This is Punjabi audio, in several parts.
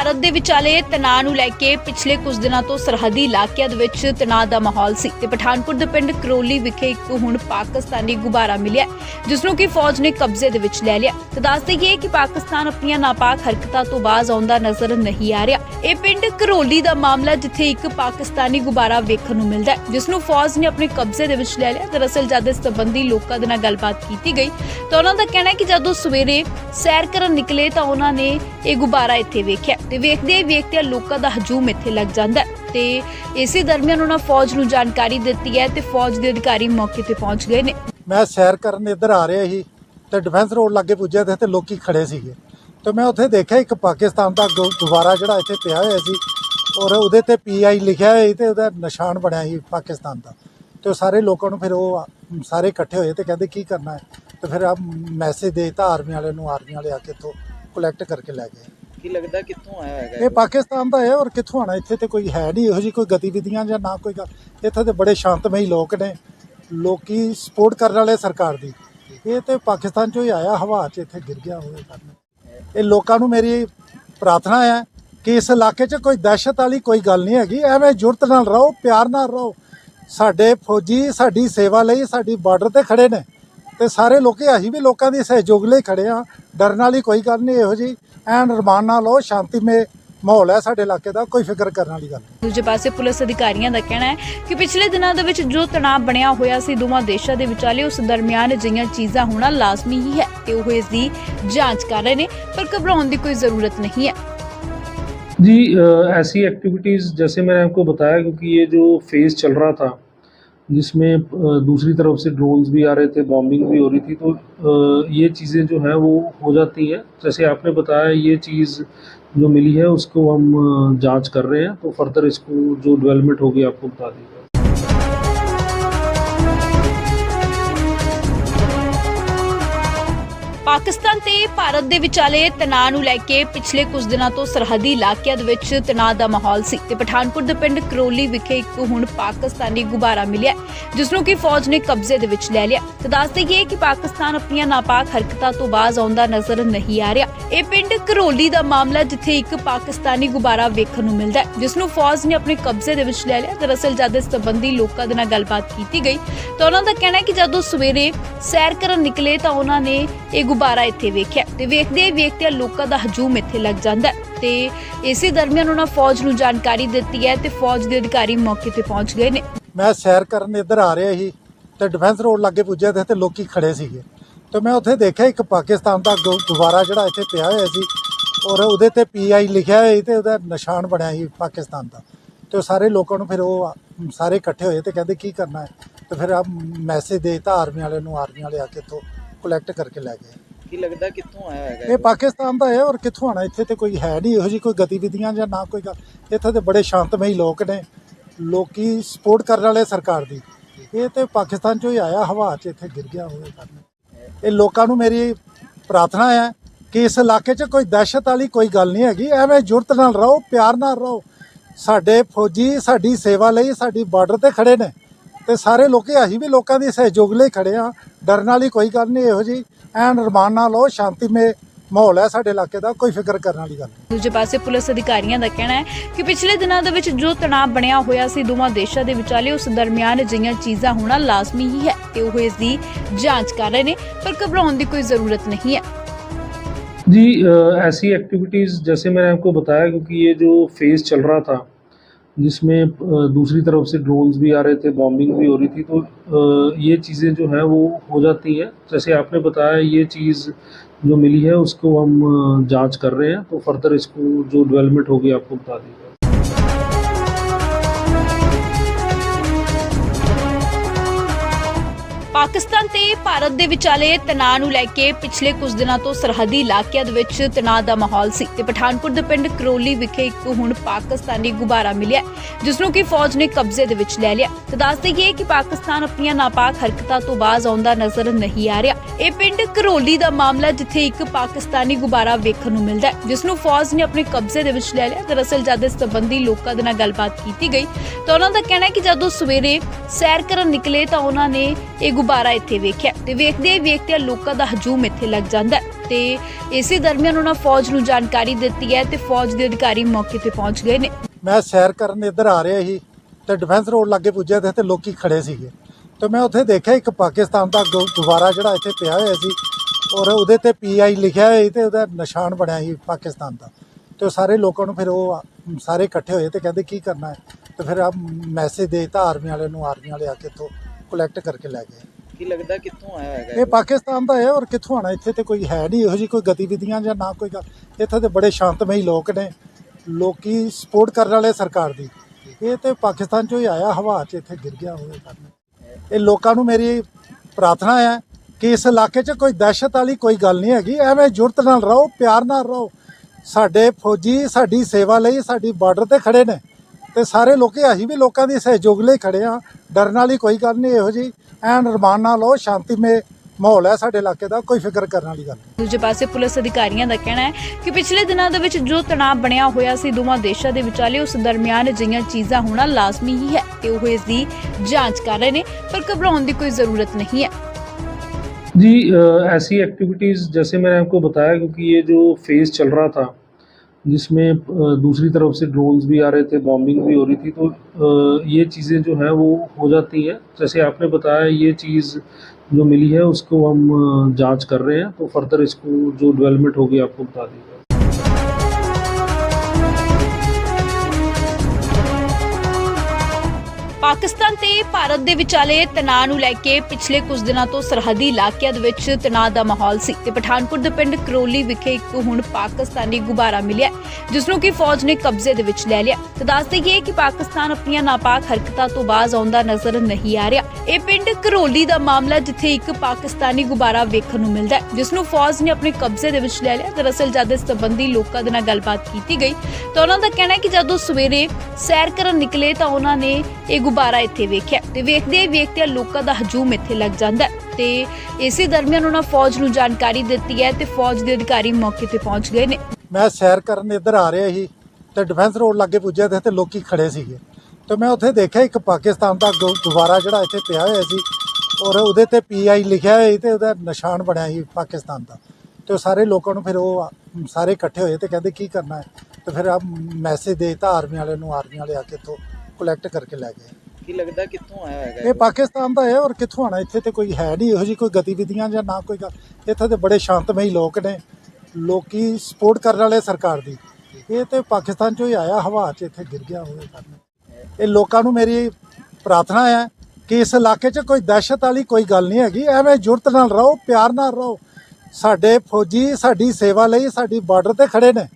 ਭਾਰਤ ਦੇ ਵਿਚਾਲੇ ਤਣਾਅ ਨੂੰ ਲੈ ਕੇ ਪਿਛਲੇ ਕੁਝ ਦਿਨਾਂ ਤੋਂ ਸਰਹੱਦੀ ਇਲਾਕਿਆਂ ਦੇ ਵਿੱਚ ਤਣਾਅ ਦਾ ਮਾਹੌਲ ਸੀ ਤੇ ਪਠਾਨਕੋਟ ਦੇ ਪਿੰਡ ਕਰੋਲੀ ਵਿਖੇ ਇੱਕ ਹੁਣ ਪਾਕਿਸਤਾਨੀ ਗੁਬਾਰਾ ਮਿਲਿਆ ਜਿਸ ਨੂੰ ਕਿ ਫੌਜ ਨੇ ਕਬਜ਼ੇ ਦੇ ਵਿੱਚ ਲੈ ਲਿਆ ਤੇ ਦੱਸ ਦਈਏ ਕਿ ਪਾਕਿਸਤਾਨ ਆਪਣੀਆਂ ਨਾਪਾਕ ਹਰਕਤਾਂ ਤੋਂ ਬਾਜ਼ ਆਉਂਦਾ ਨਜ਼ਰ ਨਹੀਂ ਆ ਰਿਹਾ। ਇਹ ਪਿੰਡ ਕਰੋਲੀ ਦਾ ਮਾਮਲਾ ਜਿੱਥੇ ਇੱਕ ਪਾਕਿਸਤਾਨੀ ਗੁਬਾਰਾ ਵੇਖਣ ਨੂੰ ਮਿਲਦਾ ਹੈ, ਜਿਸ ਨੂੰ ਫੌਜ ਨੇ ਆਪਣੇ ਕਬਜ਼ੇ ਦੇ ਵਿੱਚ ਲੈ ਲਿਆ। ਦਰਅਸਲ ਜਦ ਇਸ ਸੰਬੰਧੀ ਲੋਕਾਂ ਦੇ ਨਾਲ ਗੱਲਬਾਤ ਕੀਤੀ ਗਈ, ਤਾਂ ਉਹਨਾਂ ਦਾ ਕਹਿਣਾ ਹੈ ਕਿ ਜਦੋਂ ਸਵੇਰੇ ਸੈਰ ਕਰਨ ਨਿਕਲੇ ਤਾਂ ਉਹਨਾਂ ਨੇ ਇਹ ਗੁਬਾਰਾ ਇੱਥੇ ਵੇਖਿਆ। ਤੇ ਵੇਖਦੇ ਹੀ ਵੇਖਦੇ ਲੋਕਾਂ ਦਾ ਹਜੂਮ ਇੱਥੇ ਲੱਗ ਜਾਂਦਾ ਹੈ। ਤੇ ਇਸੇ ਦਰਮਿਆਨ ਉਹਨਾਂ ਫੌਜ ਨੂੰ ਜਾਣਕਾਰੀ ਦਿੱਤੀ ਹੈ ਤੇ ਫੌਜ ਦੇ ਅਧਿਕਾਰੀ ਮੌਕੇ ਤੇ ਪਹੁੰਚ ਗਏ ਨੇ। ਮੈਂ ਸੈਰ ਕਰਨ ਇੱਧਰ ਆ ਰਿਹਾ ਸੀ ਤੇ ਡਿਫੈਂਸ ਰੋਡ ਲਾਗੇ ਪੁੱਜਿਆ ਤੇ ਇੱਥੇ ਲੋਕੀ ਖੜੇ ਸੀਗੇ। ਤੇ ਮੈਂ ਉੱਥੇ ਦੇਖਿਆ ਇੱਕ ਪਾਕਿਸਤਾਨ ਦਾ ਗੁਬਾਰਾ ਜਿਹੜਾ ਇੱਥੇ ਪਿਆ ਹੋਇਆ ਸੀ ਔਰ ਉਹਦੇ ਤੇ ਪੀਆਈ ਲਿਖਿਆ ਹੋਇਆ ਸੀ ਤੇ ਉਹਦਾ ਨਿਸ਼ਾਨ ਬਣਿਆ ਸੀ ਪਾਕਿਸਤਾਨ ਦਾ। ਤੇ ਉਹ ਸਾਰੇ ਲੋਕਾਂ ਨੂੰ ਫਿਰ ਉਹ, ਸਾਰੇ ਇਕੱਠੇ ਹੋਏ ਤੇ ਕਹਿੰਦੇ ਕੀ ਕਰਨਾ ਹੈ? ਤੇ ਫਿਰ ਆ ਮੈਸੇਜ ਦੇਤਾ ਆਰਮੀ ਵਾਲੇ ਨੂੰ ਆਰਮੀ ਵਾਲੇ ਆ ਕੇ ਇੱਥੋਂ ਕਲੈਕਟ ਕਰਕੇ ਲੈ ਗਏ। ਕੀ ਲੱਗਦਾ ਕਿੱਥੋਂ ਆਇਆ ਹੈਗਾ ਇਹ ਪਾਕਿਸਤਾਨ ਦਾ ਹੈ ਔਰ ਕਿੱਥੋਂ ਆਣਾ ਇੱਥੇ ਤੇ ਕੋਈ ਹੈ ਨਹੀਂ ਇਹੋ ਜੀ ਕੋਈ ਗਤੀਵਿਧੀਆਂ ਜਾਂ ਨਾ ਕੋਈ ਗੱਲ। ਇੱਥੇ ਤੇ ਬੜੇ ਸ਼ਾਂਤਮਈ ਲੋਕ ਨੇ। ਲੋਕੀ ਸਪੋਰਟ ਕਰਨ ਵਾਲੇ ਸਰਕਾਰ ਦੀ। ਇਹ ਤੇ ਪਾਕਿਸਤਾਨ ਚੋਂ ਹੀ ਆਇਆ ਹਵਾ 'ਚ ਇੱਥੇ ਗਿਰ ਗਿਆ ਹੋਵੇ ਕਰਨ। ਇਹ ਲੋਕਾਂ ਨੂੰ ਮੇਰੀ ਪ੍ਰਾਰਥਨਾ ਹੈ ਕਿ ਇਸ ਇਲਾਕੇ 'ਚ ਕੋਈ ਦਹਿਸ਼ਤ ਵਾਲੀ ਕੋਈ ਗੱਲ ਨਹੀਂ ਹੈਗੀ। ਐਵੇਂ ਜੁਰਤ ਨਾਲ ਰਹੋ ਪਿਆਰ ਨਾਲ ਰਹੋ। ਸਾਡੇ ਫੌਜੀ ਸਾਡੀ ਸੇਵਾ ਲਈ ਸਾਡੀ ਬਾਰਡਰ ਤੇ ਖੜੇ ਨੇ। ਤੇ ਸਾਰੇ ਲੋਕੀ ਅਸੀਂ ਵੀ ਲੋਕਾਂ ਦੀ ਸਹਿਯੋਗ ਲਈ ਖੜੇ ਆ ਡਰਨ ਵਾਲੀ ਕੋਈ ਗੱਲ ਨਹੀਂ ਇਹੋ ਜੀ ਐਨ ਰਮਾਨ ਨਾਲ ਲਓ ਸ਼ਾਂਤੀਮਈ ਮਾਹੌਲ ਹੈ ਸਾਡੇ ਇਲਾਕੇ ਦਾ ਕੋਈ ਫਿਕਰ ਕਰਨ ਵਾਲੀ ਗੱਲ ਨਹੀਂ ਦੂਜੇ ਪਾਸੇ ਪੁਲਿਸ ਅਧਿਕਾਰੀਆਂ ਦਾ ਕਹਿਣਾ ਹੈ ਕਿ ਪਿਛਲੇ ਦਿਨਾਂ ਦੇ ਵਿੱਚ ਜੋ ਤਣਾਅ ਬਣਿਆ ਹੋਇਆ ਸੀ ਦੋਵਾਂ ਦੇਸ਼ਾਂ ਦੇ ਵਿਚਾਲੇ ਉਸ ਦਰਮਿਆਨ ਅਜਿਹੀਆਂ ਚੀਜ਼ਾਂ ਹੋਣਾ ਲਾਜ਼ਮੀ ਹੀ ਹੈ ਤੇ ਉਹ ਇਸ ਦੀ ਜਾਂਚ ਕਰ ਰਹੇ ਨੇ ਪਰ ਘਬਰਾਉਣ ਦੀ ਕੋਈ ਜ਼ਰੂਰਤ ਨਹੀਂ ਹੈ जी अ, ऐसी एक्टिविटीज़ जैसे मैंने आपको बताया क्योंकि ये जो फेज़ चल रहा था जिसमें दूसरी तरफ़ से ड्रोन्स भी आ रहे थे बॉम्बिंग भी हो रही थी तो ये चीज़ें जो हैं वो हो जाती हैं। जैसे आपने बताया, ये चीज़ जो मिली है, उसको हम जाँच कर रहे हैं तो फर्दर इसको जो डेवलपमेंट होगी, आपको बता देंगे। ਪਾਕਿਸਤਾਨ ਤੇ ਭਾਰਤ ਦੇ ਵਿਚਾਲੇ ਤਣਾਅ ਨੂੰ ਲੈ ਕੇ ਪਿਛਲੇ ਕੁਝ ਦਿਨਾਂ ਤੋਂ ਸਰਹੱਦੀ ਇਲਾਕਿਆਂ ਦੇ ਵਿੱਚ ਤਣਾਅ ਦਾ ਮਾਹੌਲ ਸੀ ਤੇ ਪਠਾਨਕੋਟ ਦੇ ਪਿੰਡ ਕਰੋਲੀ ਵਿਖੇ ਇੱਕ ਹੁਣ ਪਾਕਿਸਤਾਨੀ ਗੁਬਾਰਾ ਮਿਲਿਆ ਜਿਸ ਨੂੰ ਕਿ ਫੌਜ ਨੇ ਕਬਜ਼ੇ ਦੇ ਵਿੱਚ ਲੈ ਲਿਆ ਤੇ ਦੱਸ ਦਈਏ ਕਿ ਪਾਕਿਸਤਾਨ ਆਪਣੀਆਂ ਨਾਪਾਕ ਹਰਕਤਾਂ ਤੋਂ ਬਾਜ਼ ਆਉਂਦਾ ਨਜ਼ਰ ਨਹੀਂ ਆ ਰਿਹਾ। ਇਹ ਪਿੰਡ ਕਰੋਲੀ ਦਾ ਮਾਮਲਾ ਜਿੱਥੇ ਇੱਕ ਪਾਕਿਸਤਾਨੀ ਗੁਬਾਰਾ ਵੇਖਣ ਨੂੰ ਮਿਲਦਾ ਹੈ, ਜਿਸ ਨੂੰ ਫੌਜ ਨੇ ਆਪਣੇ ਕਬਜ਼ੇ ਦੇ ਵਿੱਚ ਲੈ ਲਿਆ। ਦਰਅਸਲ ਜਦ ਇਸ ਸੰਬੰਧੀ ਲੋਕਾਂ ਦੇ ਨਾਲ ਗੱਲਬਾਤ ਕੀਤੀ ਗਈ ਤਾਂ ਉਹਨਾਂ ਦਾ ਕਹਿਣਾ ਹੈ ਕਿ ਜਦੋਂ ਸਵੇਰੇ ਸੈਰ ਕਰਨ ਨਿਕਲੇ ਤਾਂ ਉਹਨਾਂ ਨੇ ਇਹ ਦੁਬਾਰਾ ਇੱਥੇ ਵੇਖਿਆ ਤੇ ਵੇਖਦੇ ਹੀ ਵੇਖਦੇ ਲੋਕਾਂ ਦਾ ਹਜੂਮ ਇੱਥੇ ਲੱਗ ਜਾਂਦਾ ਹੈ ਤੇ ਇਸੇ ਦਰਮਿਆਨ ਉਹਨਾਂ ਫੌਜ ਨੂੰ ਜਾਣਕਾਰੀ ਦਿੱਤੀ ਹੈ ਤੇ ਫੌਜ ਦੇ ਅਧਿਕਾਰੀ ਮੌਕੇ ਤੇ ਪਹੁੰਚ ਗਏ ਨੇ। ਮੈਂ ਸੈਰ ਕਰਨ ਇੱਧਰ ਆ ਰਿਹਾ ਸੀ ਤੇ ਡਿਫੈਂਸ ਰੋਡ ਲਾਗੇ ਪੁੱਜਿਆ ਤੇ ਇੱਥੇ ਲੋਕੀ ਖੜੇ ਸੀਗੇ। ਤੇ ਮੈਂ ਉੱਥੇ ਦੇਖਿਆ ਇੱਕ ਪਾਕਿਸਤਾਨ ਦਾ ਗੁ- ਜਿਹੜਾ ਇੱਥੇ ਪਿਆ ਹੋਇਆ ਸੀ ਔਰ ਉਹਦੇ ਤੇ ਪੀਆਈ ਲਿਖਿਆ ਹੋਇਆ ਸੀ ਤੇ ਉਹਦਾ ਨਿਸ਼ਾਨ ਬਣਿਆ ਸੀ ਪਾਕਿਸਤਾਨ ਦਾ। ਤੇ ਉਹ ਸਾਰੇ ਲੋਕਾਂ ਨੂੰ ਫਿਰ ਉਹ ਸਾਰੇ ਇਕੱਠੇ ਹੋਏ ਤੇ ਕਹਿੰਦੇ ਕੀ ਕਰਨਾ ਹੈ? ਤੇ ਫਿਰ ਆ ਮੈਸੇਜ ਦੇਤਾ ਆਰਮੀ ਵਾਲੇ ਨੂੰ ਆਰਮੀ ਵਾਲੇ ਆ ਕੇ ਇੱਥੋਂ ਕਲੈਕਟ ਕਰਕੇ ਲੈ ਗਏ। ਕੀ ਲੱਗਦਾ ਕਿੱਥੋਂ ਆਇਆ ਹੈਗਾ ਇਹ ਪਾਕਿਸਤਾਨ ਦਾ ਹੈ ਔਰ ਕਿੱਥੋਂ ਆਣਾ ਇੱਥੇ ਤੇ ਕੋਈ ਹੈ ਨਹੀਂ ਇਹੋ ਜੀ ਕੋਈ ਗਤੀਵਿਧੀਆਂ ਜਾਂ ਨਾ ਕੋਈ ਗੱਲ ਇੱਥੇ ਤੇ ਬੜੇ ਸ਼ਾਂਤਮਈ ਲੋਕ ਨੇ ਲੋਕੀ ਸਪੋਰਟ ਕਰਨ ਵਾਲੇ ਸਰਕਾਰ ਦੀ। ਇਹ ਤੇ ਪਾਕਿਸਤਾਨ ਚੋਂ ਹੀ ਆਇਆ ਹਵਾ 'ਚ ਇੱਥੇ ਗਿਰ ਗਿਆ ਹੋਵੇ ਕਰਨ। ਇਹ ਲੋਕਾਂ ਨੂੰ ਮੇਰੀ ਪ੍ਰਾਰਥਨਾ ਹੈ ਕਿ ਇਸ ਇਲਾਕੇ 'ਚ ਕੋਈ ਦਹਿਸ਼ਤ ਵਾਲੀ ਕੋਈ ਗੱਲ ਨਹੀਂ ਹੈਗੀ ਐਵੇਂ ਜੁਰਤ ਨਾਲ ਰਹੋ ਪਿਆਰ ਨਾਲ ਰਹੋ। ਸਾਡੇ ਫੌਜੀ ਸਾਡੀ ਸੇਵਾ ਲਈ ਸਾਡੀ ਬਾਰਡਰ ਤੇ ਖੜੇ ਨੇ। ਤੇ ਸਾਰੇ ਲੋਕੀ ਅਸੀਂ ਵੀ ਲੋਕਾਂ ਦੀ ਸਹਿਯੋਗ ਲਈ ਖੜੇ ਆ ਡਰਨ ਵਾਲੀ ਕੋਈ ਗੱਲ ਨਹੀਂ ਇਹੋ ਜੀ ਐਨ ਰਮਾਨ ਨਾਲ ਲਓ ਸ਼ਾਂਤੀਮਈ ਮਾਹੌਲ ਹੈ ਸਾਡੇ ਇਲਾਕੇ ਦਾ ਕੋਈ ਫਿਕਰ ਕਰਨ ਵਾਲੀ ਗੱਲ ਨਹੀਂ ਦੂਜੇ ਪਾਸੇ ਪੁਲਿਸ ਅਧਿਕਾਰੀਆਂ ਦਾ ਕਹਿਣਾ ਹੈ ਕਿ ਪਿਛਲੇ ਦਿਨਾਂ ਦੇ ਵਿੱਚ ਜੋ ਤਣਾਅ ਬਣਿਆ ਹੋਇਆ ਸੀ ਦੋਵਾਂ ਦੇਸ਼ਾਂ ਦੇ ਵਿਚਾਲੇ ਉਸ ਦਰਮਿਆਨ ਅਜਿਹੀਆਂ ਚੀਜ਼ਾਂ ਹੋਣਾ ਲਾਜ਼ਮੀ ਹੀ ਹੈ ਤੇ ਉਹ ਇਸ ਦੀ ਜਾਂਚ ਕਰ ਰਹੇ ਨੇ ਪਰ ਘਬਰਾਉਣ ਦੀ ਕੋਈ ਜ਼ਰੂਰਤ ਨਹੀਂ ਹੈ जी अ, ऐसी एक्टिविटीज़ जैसे मैंने आपको बताया क्योंकि ये जो फेज़ चल रहा था जिसमें दूसरी तरफ़ से ड्रोन्स भी आ रहे थे बॉम्बिंग भी हो रही थी तो ये चीज़ें जो हैं वो हो जाती हैं। जैसे आपने बताया, ये चीज़ जो मिली है, उसको हम जाँच कर रहे हैं तो फर्दर इसको जो डेवलपमेंट होगी, आपको बता देंगे। ਪਾਕਿਸਤਾਨ ਤੇ ਭਾਰਤ ਦੇ ਵਿਚਾਲੇ ਤਣਾਅ ਨੂੰ ਲੈ ਕੇ ਪਿਛਲੇ ਕੁਝ ਦਿਨਾਂ ਤੋਂ ਸਰਹੱਦੀ ਇਲਾਕਿਆਂ ਦੇ ਵਿੱਚ ਤਣਾਅ ਦਾ ਮਾਹੌਲ ਸੀ ਤੇ ਪਠਾਨਕੋਟ ਦੇ ਪਿੰਡ ਕਰੋਲੀ ਵਿਖੇ ਇੱਕ ਹੁਣ ਪਾਕਿਸਤਾਨੀ ਗੁਬਾਰਾ ਮਿਲਿਆ ਜਿਸ ਨੂੰ ਕਿ ਫੌਜ ਨੇ ਕਬਜ਼ੇ ਦੇ ਵਿੱਚ ਲੈ ਲਿਆ ਤੇ ਦੱਸ ਦਈਏ ਕਿ ਪਾਕਿਸਤਾਨ ਆਪਣੀਆਂ ਨਾਪਾਕ ਹਰਕਤਾਂ ਤੋਂ ਬਾਜ਼ ਆਉਂਦਾ ਨਜ਼ਰ ਨਹੀਂ ਆ ਰਿਹਾ। ਇਹ ਪਿੰਡ ਕਰੋਲੀ ਦਾ ਮਾਮਲਾ ਜਿੱਥੇ ਇੱਕ ਪਾਕਿਸਤਾਨੀ ਗੁਬਾਰਾ ਵੇਖਣ ਨੂੰ ਮਿਲਦਾ ਹੈ, ਜਿਸ ਨੂੰ ਫੌਜ ਨੇ ਆਪਣੇ ਕਬਜ਼ੇ ਦੇ ਵਿੱਚ ਲੈ ਲਿਆ ਦਰਅਸਲ ਜਦ ਇਸ ਸੰਬੰਧੀ ਲੋਕਾਂ ਦੇ ਨਾਲ ਗੱਲਬਾਤ ਕੀਤੀ ਗਈ ਤਾਂ ਉਹਨਾਂ ਦਾ ਕਹਿਣਾ ਹੈ ਕਿ ਜਦੋਂ ਸਵੇਰੇ ਸੈਰ ਕਰਨ ਨਿਕਲੇ ਤਾਂ ਉਹਨਾਂ ਨੇ ਇਹ ਗੁਬਾਰਾ ਇੱਥੇ ਵੇਖਿਆ। ਤੇ ਵੇਖਦੇ ਹੀ ਵੇਖਦੇ ਲੋਕਾਂ ਦਾ ਹਜੂਮ ਇੱਥੇ ਲੱਗ ਜਾਂਦਾ ਤੇ ਇਸੇ ਦਰਮਿਆਨ ਉਹਨਾਂ ਫੌਜ ਨੂੰ ਜਾਣਕਾਰੀ ਦਿੱਤੀ ਹੈ ਤੇ ਫੌਜ ਦੇ ਅਧਿਕਾਰੀ ਮੌਕੇ ਤੇ ਪਹੁੰਚ ਗਏ ਨੇ। ਮੈਂ ਸੈਰ ਕਰਨ ਇੱਧਰ ਆ ਰਿਹਾ ਸੀ ਤੇ ਡਿਫੈਂਸ ਰੋਡ ਲਾਗੇ ਪੁੱਜਿਆ ਤੇ ਲੋਕੀ ਖੜੇ ਸੀਗੇ। ਤੇ ਮੈਂ ਉੱਥੇ ਦੇਖਿਆ ਇੱਕ ਪਾਕਿਸਤਾਨ ਦਾ ਗੁ- ਜਿਹੜਾ ਇੱਥੇ ਪਿਆ ਹੋਇਆ ਸੀ ਔਰ ਉਹਦੇ ਤੇ ਪੀਆਈ ਲਿਖਿਆ ਹੋਇਆ ਸੀ ਤੇ ਉਹਦਾ ਨਿਸ਼ਾਨ ਬਣਿਆ ਸੀ ਪਾਕਿਸਤਾਨ ਦਾ। ਤੇ ਉਹ ਸਾਰੇ ਲੋਕਾਂ ਨੂੰ ਫਿਰ ਉਹ ਸਾਰੇ ਇਕੱਠੇ ਹੋਏ ਤੇ ਕਹਿੰਦੇ ਕੀ ਕਰਨਾ ਹੈ? ਤੇ ਫਿਰ ਆ ਮੈਸੇਜ ਦੇਤਾ ਆਰਮੀ ਵਾਲੇ ਨੂੰ ਆਰਮੀ ਵਾਲੇ ਆ ਕੇ ਤੋਂ ਕਲੈਕਟ ਕਰਕੇ ਲੈ ਗਏ। ਕੀ ਲੱਗਦਾ ਕਿੱਥੋਂ ਆਇਆ ਹੈਗਾ ਇਹ ਪਾਕਿਸਤਾਨ ਦਾ ਹੈ ਔਰ ਕਿੱਥੋਂ ਆਣਾ ਇੱਥੇ ਤੇ ਕੋਈ ਹੈ ਨਹੀਂ ਇਹੋ ਜੀ ਕੋਈ ਗਤੀਵਿਧੀਆਂ ਜਾਂ ਨਾ ਕੋਈ ਗੱਲ। ਇੱਥੇ ਤੇ ਬੜੇ ਸ਼ਾਂਤਮਈ ਲੋਕ ਨੇ। ਲੋਕੀ ਸਪੋਰਟ ਕਰਨ ਵਾਲੇ ਸਰਕਾਰ ਦੀ। ਇਹ ਤੇ ਪਾਕਿਸਤਾਨ ਚੋਂ ਹੀ ਆਇਆ ਹਵਾ 'ਚ ਇੱਥੇ ਗਿਰ ਗਿਆ ਹੋਵੇ ਕਰਨ ਇਹ ਲੋਕਾਂ ਨੂੰ ਮੇਰੀ ਪ੍ਰਾਰਥਨਾ ਹੈ ਕਿ ਇਸ ਇਲਾਕੇ 'ਚ ਕੋਈ ਦਹਿਸ਼ਤ ਵਾਲੀ ਕੋਈ ਗੱਲ ਨਹੀਂ ਹੈਗੀ। ਐਵੇਂ ਜੁਰਤ ਨਾਲ ਰਹੋ ਪਿਆਰ ਨਾਲ ਰਹੋ। ਸਾਡੇ ਫੌਜੀ ਸਾਡੀ ਸੇਵਾ ਲਈ ਸਾਡੀ ਬਾਰਡਰ ਤੇ ਖੜੇ ਨੇ। ਤੇ ਸਾਰੇ ਲੋਕੀ ਅਸੀਂ ਵੀ ਲੋਕਾਂ ਦੀ ਸਹਿਯੋਗ ਲਈ ਖੜੇ ਆ ਡਰਨ ਵਾਲੀ ਕੋਈ ਗੱਲ ਨਹੀਂ ਇਹੋ ਜੀ ਐਨ ਰਮਾਨ ਨਾਲ ਲਓ ਸ਼ਾਂਤੀਮਈ ਮਾਹੌਲ ਹੈ ਸਾਡੇ ਇਲਾਕੇ ਦਾ ਕੋਈ ਫਿਕਰ ਕਰਨ ਵਾਲੀ ਗੱਲ ਨਹੀਂ ਦੂਜੇ ਪਾਸੇ ਪੁਲਿਸ ਅਧਿਕਾਰੀਆਂ ਦਾ ਕਹਿਣਾ ਹੈ ਕਿ ਪਿਛਲੇ ਦਿਨਾਂ ਦੇ ਵਿੱਚ ਜੋ ਤਣਾਅ ਬਣਿਆ ਹੋਇਆ ਸੀ ਦੋਵਾਂ ਦੇਸ਼ਾਂ ਦੇ ਵਿਚਾਲੇ ਉਸ ਦਰਮਿਆਨ ਅਜਿਹੀਆਂ ਚੀਜ਼ਾਂ ਹੋਣਾ ਲਾਜ਼ਮੀ ਹੀ ਹੈ ਤੇ ਉਹ ਇਸ ਦੀ ਜਾਂਚ ਕਰ ਰਹੇ ਨੇ ਪਰ ਘਬਰਾਉਣ ਦੀ ਕੋਈ ਜ਼ਰੂਰਤ ਨਹੀਂ ਹੈ जी अ, ऐसी एक्टिविटीज़ जैसे मैंने आपको बताया क्योंकि ये जो फेज़ चल रहा था जिसमें दूसरी तरफ़ से ड्रोन्स भी आ रहे थे बॉम्बिंग भी हो रही थी तो ये चीज़ें जो हैं वो हो जाती हैं। जैसे आपने बताया, ये चीज़ जो मिली है, उसको हम जाँच कर रहे हैं तो फर्दर इसको जो डेवलपमेंट होगी, आपको बता देंगे ਪਾਕਿਸਤਾਨ ਤੇ ਭਾਰਤ ਦੇ ਵਿਚਾਲੇ ਤਣਾਅ ਨੂੰ ਲੈ ਕੇ ਪਿਛਲੇ ਕੁਝ ਦਿਨਾਂ ਤੋਂ ਸਰਹੱਦੀ ਇਲਾਕਿਆਂ ਦੇ ਵਿੱਚ ਤਣਾਅ ਦਾ ਮਾਹੌਲ ਸੀ ਤੇ ਪਠਾਨਕੋਟ ਦੇ ਪਿੰਡ ਕਰੋਲੀ ਵਿਖੇ ਇੱਕ ਹੁਣ ਪਾਕਿਸਤਾਨੀ ਗੁਬਾਰਾ ਮਿਲਿਆ ਜਿਸ ਨੂੰ ਕਿ ਫੌਜ ਨੇ ਕਬਜ਼ੇ ਦੇ ਵਿੱਚ ਲੈ ਲਿਆ ਤੇ ਦੱਸ ਦੇਈਏ ਕਿ ਪਾਕਿਸਤਾਨ ਆਪਣੀਆਂ ਨਾਪਾਕ ਹਰਕਤਾਂ ਤੋਂ ਬਾਜ਼ ਆਉਂਦਾ ਨਜ਼ਰ ਨਹੀਂ ਆ ਰਿਹਾ। ਇਹ ਪਿੰਡ ਕਰੋਲੀ ਦਾ ਮਾਮਲਾ ਜਿੱਥੇ ਇੱਕ ਪਾਕਿਸਤਾਨੀ ਗੁਬਾਰਾ ਵੇਖਣ ਨੂੰ ਮਿਲਦਾ ਹੈ, ਜਿਸ ਨੂੰ ਫੌਜ ਨੇ ਆਪਣੇ ਕਬਜ਼ੇ ਦੇ ਵਿੱਚ ਲੈ ਲਿਆ ਦਰਅਸਲ ਜਦ ਇਸ ਸੰਬੰਧੀ ਲੋਕਾਂ ਦੇ ਨਾਲ ਗੱਲਬਾਤ ਕੀਤੀ ਗਈ ਤਾਂ ਉਹਨਾਂ ਦਾ ਕਹਿਣਾ ਹੈ ਕਿ ਜਦੋਂ ਸਵੇਰੇ ਸੈਰ ਕਰਨ ਨਿਕਲੇ ਤਾਂ ਉਹਨਾਂ ਨੇ ਇਹ ਗੁਬਾਰਾ ਇੱਥੇ ਵੇਖਿਆ ਤੇ ਵੇਖਦੇ ਵੇਖਦੇ ਲੋਕਾਂ ਦਾ ਹਜੂਮ ਇੱਥੇ ਲੱਗ ਜਾਂਦਾ ਤੇ ਇਸੇ ਦਰਮਿਆਨ ਉਹਨਾਂ ਫੌਜ ਨੂੰ ਜਾਣਕਾਰੀ ਦਿੱਤੀ ਹੈ ਤੇ ਫੌਜ ਦੇ ਅਧਿਕਾਰੀ ਮੌਕੇ ਤੇ ਪਹੁੰਚ ਗਏ ਨੇ। ਮੈਂ ਸੈਰ ਕਰਨ ਇੱਧਰ ਆ ਰਿਹਾ ਸੀ ਤੇ ਡਿਫੈਂਸ ਰੋਡ ਲਾਗੇ ਪੁੱਜਿਆ ਤੇ ਇੱਥੇ ਲੋਕੀ ਖੜੇ ਸੀਗੇ। ਤੇ ਮੈਂ ਉੱਥੇ ਦੇਖਿਆ ਇੱਕ ਪਾਕਿਸਤਾਨ ਦਾ ਗੁ- ਜਿਹੜਾ ਇੱਥੇ ਪਿਆ ਹੋਇਆ ਸੀ ਔਰ ਉਹਦੇ ਤੇ ਪੀਆਈ ਲਿਖਿਆ ਹੋਇਆ ਸੀ ਤੇ ਉਹਦਾ ਨਿਸ਼ਾਨ ਬਣਿਆ ਸੀ ਪਾਕਿਸਤਾਨ ਦਾ। ਤੇ ਉਹ ਸਾਰੇ ਲੋਕਾਂ ਨੂੰ ਫਿਰ ਉਹ ਸਾਰੇ ਇਕੱਠੇ ਹੋਏ ਤੇ ਕਹਿੰਦੇ ਕੀ ਕਰਨਾ ਹੈ? ਤੇ ਫਿਰ ਆ ਮੈਸੇਜ ਦੇਤਾ ਆਰਮੀ ਵਾਲੇ ਨੂੰ, ਆਰਮੀ ਵਾਲੇ ਆ ਕੇ ਤੋਂ ਕਲੈਕਟ ਕਰਕੇ ਲੈ ਗਏ। ਕੀ ਲੱਗਦਾ ਕਿੱਥੋਂ ਆਇਆ ਹੈਗਾ ਇਹ ਪਾਕਿਸਤਾਨ ਦਾ ਹੈ ਔਰ ਕਿੱਥੋਂ ਆਣਾ ਇੱਥੇ ਤੇ ਕੋਈ ਹੈ ਨਹੀਂ ਇਹੋ ਜੀ ਕੋਈ ਗਤੀਵਿਧੀਆਂ ਜਾਂ ਨਾ ਕੋਈ ਗੱਲ। ਇੱਥੇ ਤੇ ਬੜੇ ਸ਼ਾਂਤਮਈ ਲੋਕ ਨੇ। ਲੋਕੀ ਸਪੋਰਟ ਕਰਨ ਵਾਲੇ ਸਰਕਾਰ ਦੀ। ਇਹ ਤੇ ਪਾਕਿਸਤਾਨ ਚੋਂ ਹੀ ਆਇਆ ਹਵਾ 'ਚ ਇੱਥੇ ਗਿਰ ਗਿਆ ਹੋਵੇ ਕਰਨ। ਇਹ ਲੋਕਾਂ ਨੂੰ ਮੇਰੀ ਪ੍ਰਾਰਥਨਾ ਹੈ ਕਿ ਇਸ ਇਲਾਕੇ 'ਚ ਕੋਈ ਦਹਿਸ਼ਤ ਵਾਲੀ ਕੋਈ ਗੱਲ ਨਹੀਂ ਹੈਗੀ। ਐਵੇਂ ਜੁਰਤ ਨਾਲ ਰਹੋ ਪਿਆਰ ਨਾਲ ਰਹੋ। ਸਾਡੇ ਫੌਜੀ ਸਾਡੀ ਸੇਵਾ ਲਈ ਸਾਡੀ ਬਾਰਡਰ ਤੇ ਖੜੇ ਨੇ।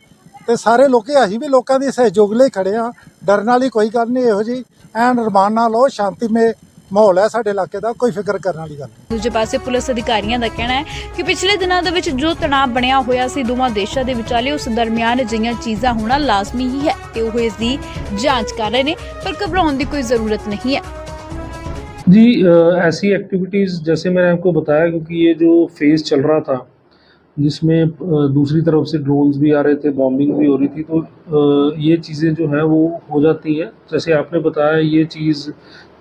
ਤੇ ਸਾਰੇ ਲੋਕੀ ਅਸੀਂ ਵੀ ਲੋਕਾਂ ਦੀ ਸਹਿਯੋਗ ਲਈ ਖੜੇ ਆ ਡਰਨ ਵਾਲੀ ਕੋਈ ਗੱਲ ਨਹੀਂ ਇਹੋ ਜੀ ਐਨ ਰਮਾਨ ਨਾਲ ਲਓ ਸ਼ਾਂਤੀਮਈ ਮਾਹੌਲ ਹੈ ਸਾਡੇ ਇਲਾਕੇ ਦਾ ਕੋਈ ਫਿਕਰ ਕਰਨ ਵਾਲੀ ਗੱਲ ਨਹੀਂ ਦੂਜੇ ਪਾਸੇ ਪੁਲਿਸ ਅਧਿਕਾਰੀਆਂ ਦਾ ਕਹਿਣਾ ਹੈ ਕਿ ਪਿਛਲੇ ਦਿਨਾਂ ਦੇ ਵਿੱਚ ਜੋ ਤਣਾਅ ਬਣਿਆ ਹੋਇਆ ਸੀ ਦੋਵਾਂ ਦੇਸ਼ਾਂ ਦੇ ਵਿਚਾਲੇ ਉਸ ਦਰਮਿਆਨ ਅਜਿਹੀਆਂ ਚੀਜ਼ਾਂ ਹੋਣਾ ਲਾਜ਼ਮੀ ਹੀ ਹੈ ਤੇ ਉਹ ਇਸ ਦੀ ਜਾਂਚ ਕਰ ਰਹੇ ਨੇ ਪਰ ਘਬਰਾਉਣ ਦੀ ਕੋਈ ਜ਼ਰੂਰਤ ਨਹੀਂ ਹੈ जी अ, ऐसी एक्टिविटीज़ जैसे मैंने आपको बताया क्योंकि ये जो फेज़ चल रहा था जिसमें दूसरी तरफ़ से ड्रोन्स भी आ रहे थे बॉम्बिंग भी हो रही थी तो ये चीज़ें जो हैं वो हो जाती हैं। जैसे आपने बताया, ये चीज़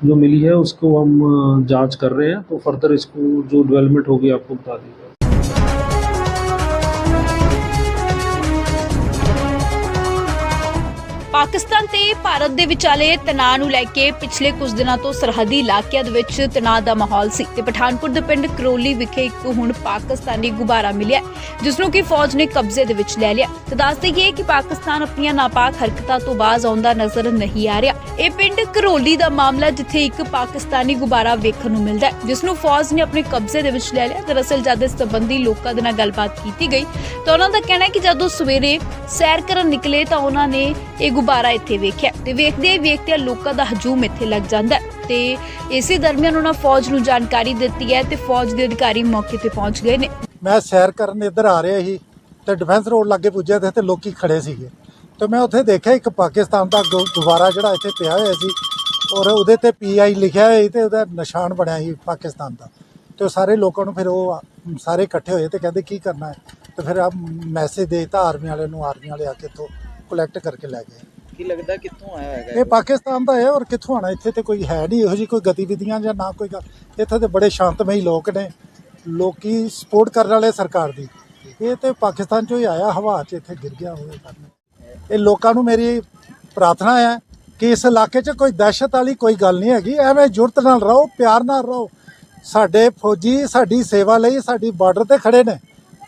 जो मिली है, उसको हम जाँच कर रहे हैं तो फर्दर इसको जो डेवलपमेंट होगी, आपको बता देंगे। ਪਾਕਿਸਤਾਨ ਤੇ ਭਾਰਤ ਦੇ ਵਿਚਾਲੇ ਤਣਾਅ ਨੂੰ ਲੈ ਕੇ ਪਿਛਲੇ ਕੁਝ ਦਿਨਾਂ ਤੋਂ ਸਰਹੱਦੀ ਇਲਾਕਿਆਂ ਦੇ ਵਿੱਚ ਤਣਾਅ ਦਾ ਮਾਹੌਲ ਸੀ ਤੇ ਪਠਾਨਕੋਟ ਦੇ ਪਿੰਡ ਕਰੋਲੀ ਵਿਖੇ ਇੱਕ ਹੁਣ ਪਾਕਿਸਤਾਨੀ ਗੁਬਾਰਾ ਮਿਲਿਆ ਜਿਸ ਨੂੰ ਕਿ ਫੌਜ ਨੇ ਕਬਜ਼ੇ ਦੇ ਵਿੱਚ ਲੈ ਲਿਆ ਤੇ ਦੱਸ ਦੇਈਏ ਕਿ ਪਾਕਿਸਤਾਨ ਆਪਣੀਆਂ ਨਾਪਾਕ ਹਰਕਤਾਂ ਤੋਂ ਬਾਜ਼ ਆਉਂਦਾ ਨਜ਼ਰ ਨਹੀਂ ਆ ਰਿਹਾ। ਇਹ ਪਿੰਡ ਕਰੋਲੀ ਦਾ ਮਾਮਲਾ ਜਿੱਥੇ ਇੱਕ ਪਾਕਿਸਤਾਨੀ ਗੁਬਾਰਾ ਵੇਖਣ ਨੂੰ ਮਿਲਦਾ ਹੈ, ਜਿਸ ਨੂੰ ਫੌਜ ਨੇ ਆਪਣੇ ਕਬਜ਼ੇ ਦੇ ਵਿੱਚ ਲੈ ਲਿਆ ਦਰਅਸਲ ਜਦ ਇਸ ਸੰਬੰਧੀ ਲੋਕਾਂ ਦੇ ਨਾਲ ਗੱਲਬਾਤ ਕੀਤੀ ਗਈ ਤਾਂ ਉਹਨਾਂ ਦਾ ਕਹਿਣਾ ਹੈ ਕਿ ਜਦੋਂ ਸਵੇਰੇ ਸੈਰ ਕਰਨ ਨਿਕਲੇ ਤਾਂ ਉਹਨਾਂ ਨੇ ਇਹ ਗੁਬਾਰਾ ਇੱਥੇ ਵੇਖਿਆ। ਤੇ ਵੇਖਦੇ ਹੀ ਵੇਖਦੇ ਲੋਕਾਂ ਦਾ ਹਜੂਮ ਇੱਥੇ ਲੱਗ ਜਾਂਦਾ ਹੈ। ਤੇ ਇਸੇ ਦਰਮਿਆਨ ਉਹਨਾਂ ਫੌਜ ਨੂੰ ਜਾਣਕਾਰੀ ਦਿੱਤੀ ਹੈ ਤੇ ਫੌਜ ਦੇ ਅਧਿਕਾਰੀ ਮੌਕੇ ਤੇ ਪਹੁੰਚ ਗਏ ਨੇ। ਮੈਂ ਸੈਰ ਕਰਨ ਇੱਧਰ ਆ ਰਿਹਾ ਸੀ ਤੇ ਡਿਫੈਂਸ ਰੋਡ ਲਾਗੇ ਪੁੱਜਿਆ ਤੇ ਇੱਥੇ ਲੋਕੀ ਖੜੇ ਸੀਗੇ। ਤੇ ਮੈਂ ਉੱਥੇ ਦੇਖਿਆ ਇੱਕ ਪਾਕਿਸਤਾਨ ਦਾ ਗੁ- ਜਿਹੜਾ ਇੱਥੇ ਪਿਆ ਹੋਇਆ ਸੀ ਔਰ ਉਹਦੇ ਤੇ ਪੀਆਈ ਲਿਖਿਆ ਹੋਇਆ ਸੀ ਤੇ ਉਹਦਾ ਨਿਸ਼ਾਨ ਬਣਿਆ ਸੀ ਪਾਕਿਸਤਾਨ ਦਾ। ਤੇ ਉਹ ਸਾਰੇ ਲੋਕਾਂ ਨੂੰ ਫਿਰ ਉਹ ਸਾਰੇ ਇਕੱਠੇ ਹੋਏ ਤੇ ਕਹਿੰਦੇ ਕੀ ਕਰਨਾ ਹੈ? ਤੇ ਫਿਰ ਆ ਮੈਸੇਜ ਦੇਤਾ ਆਰਮੀ ਵਾਲੇ ਨੂੰ ਆਰਮੀ ਵਾਲੇ ਆ ਕੇ ਤੋਂ ਕਲੈਕਟ ਕਰਕੇ ਲੈ ਗਏ। ਕੀ ਲੱਗਦਾ ਕਿੱਥੋਂ ਆਇਆ ਹੈਗਾ ਇਹ? ਪਾਕਿਸਤਾਨ ਦਾ ਹੈ ਔਰ ਕਿੱਥੋਂ ਆਣਾ ਇੱਥੇ ਤੇ ਕੋਈ ਹੈ ਨਹੀਂ, ਇਹੋ ਜੀ ਕੋਈ ਗਤੀਵਿਧੀਆਂ ਜਾਂ ਨਾ ਕੋਈ ਗੱਲ। ਇੱਥੇ ਤੇ ਬੜੇ ਸ਼ਾਂਤਮਈ ਲੋਕ ਨੇ, ਲੋਕੀ ਸਪੋਰਟ ਕਰਨ ਵਾਲੇ ਸਰਕਾਰ ਦੀ। ਇਹ ਤੇ ਪਾਕਿਸਤਾਨ ਚੋਂ ਹੀ ਆਇਆ, ਹਵਾ 'ਚ ਇੱਥੇ ਗਿਰ ਗਿਆ ਹੋਵੇ ਕਰਨ ਇਹ ਲੋਕਾਂ ਨੂੰ ਮੇਰੀ ਪ੍ਰਾਰਥਨਾ ਹੈ ਕਿ ਇਸ ਇਲਾਕੇ 'ਚ ਕੋਈ ਦਹਿਸ਼ਤ ਵਾਲੀ ਕੋਈ ਗੱਲ ਨਹੀਂ ਹੈਗੀ। ਐਵੇਂ ਜੁਰਤ ਨਾਲ ਰਹੋ, ਪਿਆਰ ਨਾਲ ਰਹੋ। ਸਾਡੇ ਫੌਜੀ, ਸਾਡੀ ਸੇਵਾ ਲਈ ਸਾਡੀ ਬਾਰਡਰ ਤੇ ਖੜੇ ਨੇ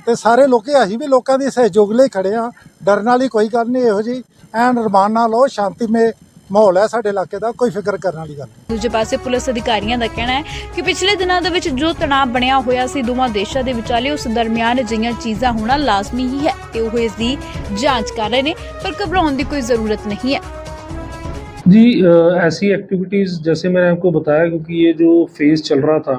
ਤੇ ਸਾਰੇ ਲੋਕੀ, ਅਸੀਂ ਵੀ ਲੋਕਾਂ ਦੀ ਸਹਿਯੋਗ ਲਈ ਖੜੇ ਆ ਡਰਨ ਵਾਲੀ ਕੋਈ ਗੱਲ ਨਹੀਂ, ਇਹੋ ਜੀ ਐਨ ਰਮਾਨ ਨਾਲ ਲਓ ਸ਼ਾਂਤੀਮਈ ਮਾਹੌਲ ਹੈ ਸਾਡੇ ਇਲਾਕੇ ਦਾ ਕੋਈ ਫਿਕਰ ਕਰਨ ਵਾਲੀ ਗੱਲ ਨਹੀਂ। ਦੂਜੇ ਪਾਸੇ ਪੁਲਿਸ ਅਧਿਕਾਰੀਆਂ ਦਾ ਕਹਿਣਾ ਹੈ ਕਿ ਪਿਛਲੇ ਦਿਨਾਂ ਦੇ ਵਿੱਚ ਜੋ ਤਣਾਅ ਬਣਿਆ ਹੋਇਆ ਸੀ ਦੋਵਾਂ ਦੇਸ਼ਾਂ ਦੇ ਵਿਚਾਲੇ ਉਸ ਦਰਮਿਆਨ ਅਜਿਹੀਆਂ ਚੀਜ਼ਾਂ ਹੋਣਾ ਲਾਜ਼ਮੀ ਹੀ ਹੈ ਤੇ ਉਹ ਇਸ ਦੀ ਜਾਂਚ ਕਰ ਰਹੇ ਨੇ ਪਰ ਘਬਰਾਉਣ ਦੀ ਕੋਈ ਜ਼ਰੂਰਤ ਨਹੀਂ ਹੈ जी अ, ऐसी एक्टिविटीज़ जैसे मैंने आपको बताया क्योंकि ये जो फेज़ चल रहा था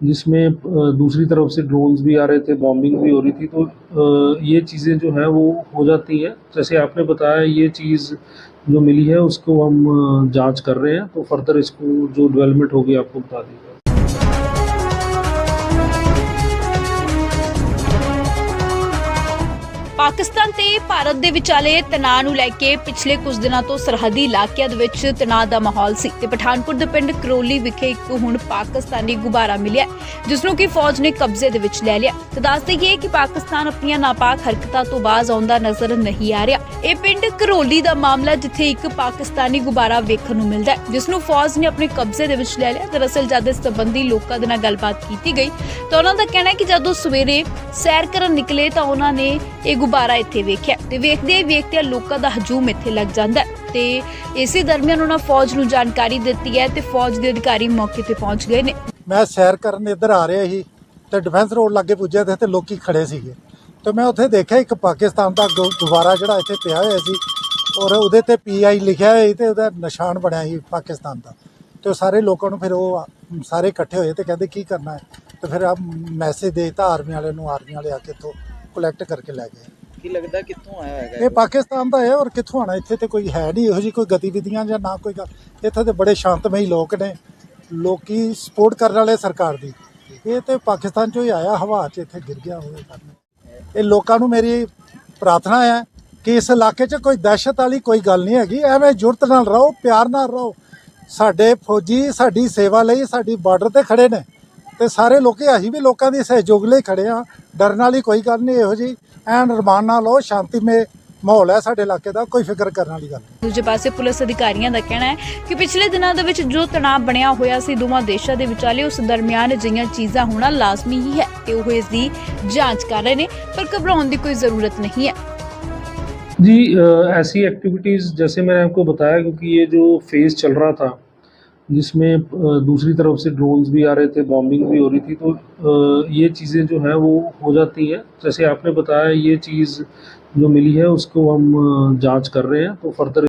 जिसमें दूसरी तरफ़ से ड्रोन्स भी आ रहे थे बॉम्बिंग भी हो रही थी तो ये चीज़ें जो हैं वो हो जाती हैं। जैसे आपने बताया, ये चीज़ जो मिली है, उसको हम जाँच कर रहे हैं तो फर्दर इसको जो डेवलपमेंट होगी, आपको बता देंगे। ਪਾਕਿਸਤਾਨ ਤੇ ਭਾਰਤ ਦੇ ਵਿਚਾਲੇ ਤਣਾਅ ਨੂੰ ਲੈ ਕੇ ਪਿਛਲੇ ਕੁਝ ਦਿਨਾਂ ਤੋਂ ਸਰਹੱਦੀ ਇਲਾਕਿਆਂ ਦੇ ਵਿੱਚ ਤਣਾਅ ਦਾ ਮਾਹੌਲ ਸੀ ਤੇ ਪਠਾਨਕੋਟ ਦੇ ਪਿੰਡ ਕਰੋਲੀ ਵਿਖੇ ਇੱਕ ਹੁਣ ਪਾਕਿਸਤਾਨੀ ਗੁਬਾਰਾ ਮਿਲਿਆ ਜਿਸ ਨੂੰ ਕਿ ਫੌਜ ਨੇ ਕਬਜ਼ੇ ਦੇ ਵਿੱਚ ਲੈ ਲਿਆ ਤੇ ਦੱਸ ਦਈਏ ਕਿ ਪਾਕਿਸਤਾਨ ਆਪਣੀਆਂ ਨਾਪਾਕ ਹਰਕਤਾਂ ਤੋਂ ਬਾਜ਼ ਆਉਂਦਾ ਨਜ਼ਰ ਨਹੀਂ ਆ ਰਿਹਾ। ਇਹ ਪਿੰਡ ਕਰੋਲੀ ਦਾ ਮਾਮਲਾ ਜਿੱਥੇ ਇੱਕ ਪਾਕਿਸਤਾਨੀ ਗੁਬਾਰਾ ਵੇਖਣ ਨੂੰ ਮਿਲਦਾ ਹੈ, ਜਿਸ ਨੂੰ ਫੌਜ ਨੇ ਆਪਣੇ ਕਬਜ਼ੇ ਦੇ ਵਿੱਚ ਲੈ ਲਿਆ। ਦਰਅਸਲ, ਜਦ ਇਸ ਸੰਬੰਧੀ ਲੋਕਾਂ ਦੇ ਨਾਲ ਗੱਲਬਾਤ ਕੀਤੀ ਗਈ ਤਾਂ ਉਹਨਾਂ ਦਾ ਕਹਿਣਾ ਹੈ ਕਿ ਜਦੋਂ ਸਵੇਰੇ ਸੈਰ ਕਰਨ ਨਿਕਲੇ ਤਾਂ ਉਹਨਾਂ ਨੇ ਇਹ ਦੁਬਾਰਾ ਇੱਥੇ ਵੇਖਿਆ। ਤੇ ਵੇਖਦੇ ਹੀ ਵੇਖਦੇ ਲੋਕਾਂ ਦਾ ਹਜੂਮ ਇੱਥੇ ਲੱਗ ਜਾਂਦਾ ਤੇ ਇਸੇ ਦਰਮਿਆਨ ਉਹਨਾਂ ਫੌਜ ਨੂੰ ਜਾਣਕਾਰੀ ਦਿੱਤੀ ਹੈ ਤੇ ਫੌਜ ਦੇ ਅਧਿਕਾਰੀ ਮੌਕੇ ਤੇ ਪਹੁੰਚ ਗਏ ਨੇ। ਮੈਂ ਸੈਰ ਕਰਨ ਇੱਧਰ ਆ ਰਿਹਾ ਸੀ ਤੇ ਡਿਫੈਂਸ ਰੋਡ ਲਾਗੇ ਪੁੱਜਿਆ ਤੇ ਇੱਥੇ ਲੋਕੀ ਖੜੇ ਸੀਗੇ। ਤੇ ਮੈਂ ਉੱਥੇ ਦੇਖਿਆ ਇੱਕ ਪਾਕਿਸਤਾਨ ਦਾ ਗੁ- ਗੁਬਾਰਾ ਜਿਹੜਾ ਇੱਥੇ ਪਿਆ ਹੋਇਆ ਸੀ ਔਰ ਉਹਦੇ ਤੇ ਪੀਆਈ ਲਿਖਿਆ ਹੋਇਆ ਸੀ ਤੇ ਉਹਦਾ ਨਿਸ਼ਾਨ ਬਣਿਆ ਸੀ ਪਾਕਿਸਤਾਨ ਦਾ। ਤੇ ਉਹ ਸਾਰੇ ਲੋਕਾਂ ਨੂੰ ਫਿਰ ਉਹ ਸਾਰੇ ਇਕੱਠੇ ਹੋਏ ਤੇ ਕਹਿੰਦੇ ਕੀ ਕਰਨਾ ਹੈ? ਤੇ ਫਿਰ ਆ ਮੈਸੇਜ ਦੇਤਾ ਆਰਮੀ ਵਾਲੇ ਨੂੰ ਆਰਮੀ ਵਾਲੇ ਆ ਕੇ ਇੱਥੋਂ ਕਲੈਕਟ ਕਰਕੇ ਲੈ ਗਏ। ਕੀ ਲੱਗਦਾ ਕਿੱਥੋਂ ਆਇਆ ਹੈਗਾ ਇਹ ਪਾਕਿਸਤਾਨ ਦਾ ਹੈ ਔਰ ਕਿੱਥੋਂ ਆਣਾ ਇੱਥੇ ਤੇ ਕੋਈ ਹੈ ਨਹੀਂ ਇਹੋ ਜੀ ਕੋਈ ਗਤੀਵਿਧੀਆਂ ਜਾਂ ਨਾ ਕੋਈ ਗੱਲ। ਇੱਥੇ ਤੇ ਬੜੇ ਸ਼ਾਂਤਮਈ ਲੋਕ ਨੇ। ਲੋਕੀ ਸਪੋਰਟ ਕਰਨ ਵਾਲੇ ਸਰਕਾਰ ਦੀ। ਇਹ ਤੇ ਪਾਕਿਸਤਾਨ ਚੋਂ ਹੀ ਆਇਆ ਹਵਾ 'ਚ ਇੱਥੇ ਗਿਰ ਗਿਆ ਹੋਵੇ ਕਰਨ ਇਹ ਲੋਕਾਂ ਨੂੰ ਮੇਰੀ ਪ੍ਰਾਰਥਨਾ ਹੈ ਕਿ ਇਸ ਇਲਾਕੇ 'ਚ ਕੋਈ ਦਹਿਸ਼ਤ ਵਾਲੀ ਕੋਈ ਗੱਲ ਨਹੀਂ ਹੈਗੀ। ਐਵੇਂ ਜੁਰਤ ਨਾਲ ਰਹੋ ਪਿਆਰ ਨਾਲ ਰਹੋ। ਸਾਡੇ ਫੌਜੀ ਸਾਡੀ ਸੇਵਾ ਲਈ ਸਾਡੀ ਬਾਰਡਰ ਤੇ ਖੜੇ ਨੇ। ਤੇ ਸਾਰੇ ਲੋਕੀ ਅਸੀਂ ਵੀ ਲੋਕਾਂ ਦੀ ਸਹਿਯੋਗ ਲਈ ਖੜੇ ਆ ਡਰਨ ਵਾਲੀ ਕੋਈ ਗੱਲ ਨਹੀਂ ਇਹੋ ਜੀ ਐਨ ਰਮਾਨ ਨਾਲ ਲਓ ਸ਼ਾਂਤੀਮਈ ਮਾਹੌਲ ਹੈ ਸਾਡੇ ਇਲਾਕੇ ਦਾ ਕੋਈ ਫਿਕਰ ਕਰਨ ਵਾਲੀ ਗੱਲ ਨਹੀਂ। ਦੂਜੇ ਪਾਸੇ ਪੁਲਿਸ ਅਧਿਕਾਰੀਆਂ ਦਾ ਕਹਿਣਾ ਹੈ ਕਿ ਪਿਛਲੇ ਦਿਨਾਂ ਦੇ ਵਿੱਚ ਜੋ ਤਣਾਅ ਬਣਿਆ ਹੋਇਆ ਸੀ ਦੋਵਾਂ ਦੇਸ਼ਾਂ ਦੇ ਵਿਚਾਲੇ ਉਸ ਦਰਮਿਆਨ ਅਜਿਹੀਆਂ ਚੀਜ਼ਾਂ ਹੋਣਾ ਲਾਜ਼ਮੀ ਹੀ ਹੈ ਤੇ ਉਹ ਇਸ ਦੀ ਜਾਂਚ ਕਰ ਰਹੇ ਨੇ ਪਰ ਘਬਰਾਉਣ ਦੀ ਕੋਈ ਜ਼ਰੂਰਤ ਨਹੀਂ ਹੈ जी अ, ऐसी एक्टिविटीज़ जैसे मैंने आपको बताया क्योंकि ये जो फेज़ चल रहा था जिसमें दूसरी तरफ़ से ड्रोन्स भी आ रहे थे बॉम्बिंग भी हो रही थी तो ये चीज़ें जो हैं वो हो जाती हैं। जैसे आपने बताया, ये चीज़ जो मिली है, उसको हम जाँच कर रहे हैं तो फर्दर